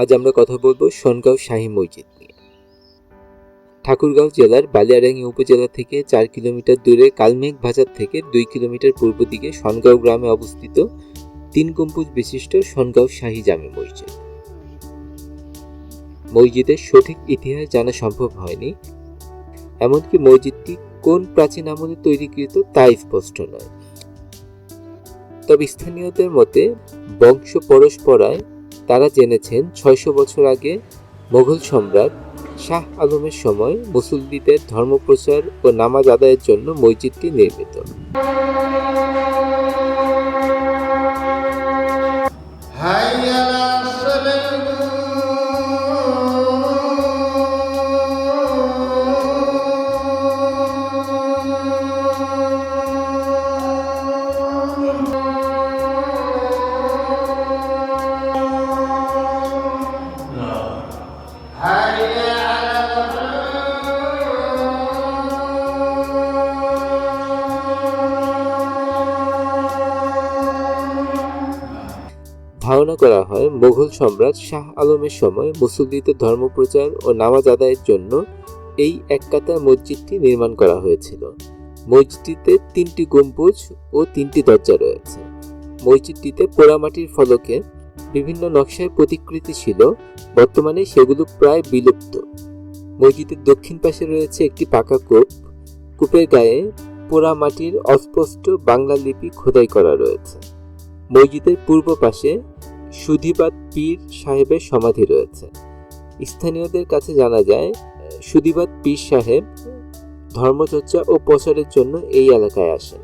আজ আমরা কথা বলব সোনগাঁও শাহী মসজিদ নিয়ে। ঠাকুরগাঁও জেলার বালিয়াডাঙ্গি উপজেলা থেকে চার কিলোমিটার দূরে কালমেঘ বাজার থেকে দুই কিলোমিটার পূর্ব দিকে সোনগাঁও গ্রামে অবস্থিত তিন গম্বুজ বিশিষ্ট সোনগাঁও শাহী জামে মসজিদ। মসজিদের সঠিক ইতিহাস জানা সম্ভব হয়নি। এমনকি মসজিদটি কোন প্রাচীন আমলে তৈরিকৃত তা স্পষ্ট নয়। তবে স্থানীয়দের মতে বংশ পরস্পরায় তারা জেনেছেন ছয়শো বছর আগে মোঘল সম্রাট শাহ আলমের সময় মুসল্লিদের ধর্মপ্রচার ও নামাজ আদায়ের জন্য মসজিদটি নির্মিত। ধারণা করা হয় মোগল সম্রাট শাহ আলমের সময় মুসল্লিদের ধর্মপ্রচার ও নামাজ আদায়ের জন্য এই এককাতা মসজিদটি নির্মাণ করা হয়েছিল। মসজিদটিতে তিনটি গম্বুজ ও তিনটি দরজা রয়েছে। মসজিদটিতে পোড়ামাটির ফলকে বিভিন্ন নকশায় প্রতিকৃতি ছিল, বর্তমানে সেগুলো প্রায় বিলুপ্ত। মসজিদের দক্ষিণ পাশে রয়েছে একটি পাকা কূপ। কূপের গায়ে পোড়ামাটির অস্পষ্ট বাংলা লিপি খোদাই করা রয়েছে। মসজিদের পূর্ব পাশে সুধিবাদ পীর সাহেবের সমাধি রয়েছে। স্থানীয়দের কাছে জানা যায় সুধিবাদ পীর সাহেব ধর্মচর্চা ও প্রচারের জন্য এই এলাকায় আসেন।